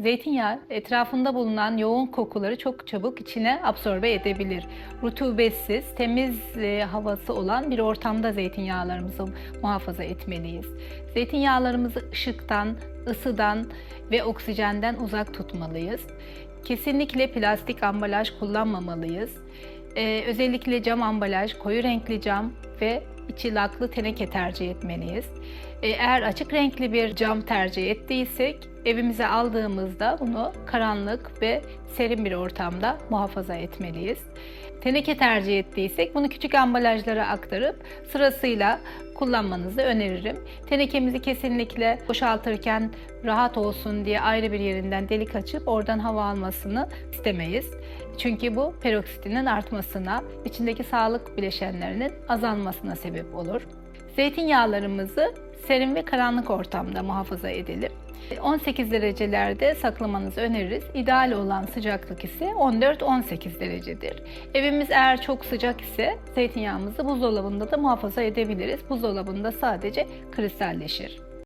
Zeytinyağı etrafında bulunan yoğun kokuları çok çabuk içine absorbe edebilir. Rutubetsiz, temiz e, havası olan bir ortamda zeytinyağlarımızı muhafaza etmeliyiz. Zeytinyağlarımızı ışıktan, ısıdan ve oksijenden uzak tutmalıyız. Kesinlikle plastik ambalaj kullanmamalıyız. Ee, özellikle cam ambalaj, koyu renkli cam ve içi laklı teneke tercih etmeliyiz. Ee, eğer açık renkli bir cam tercih ettiysek evimize aldığımızda bunu karanlık ve serin bir ortamda muhafaza etmeliyiz. Teneke tercih ettiysek bunu küçük ambalajlara aktarıp sırasıyla kullanmanızı öneririm. Tenekemizi kesinlikle boşaltırken rahat olsun diye ayrı bir yerinden delik açıp oradan hava almasını istemeyiz. Çünkü bu peroksitinin artmasına, içindeki sağlık bileşenlerinin azalmasına sebep olur. Zeytinyağlarımızı serin ve karanlık ortamda muhafaza edelim. 18 derecelerde saklamanızı öneririz. İdeal olan sıcaklık ise 14-18 derecedir. Evimiz eğer çok sıcak ise zeytinyağımızı buzdolabında da muhafaza edebiliriz. Buzdolabında sadece kristalleşir.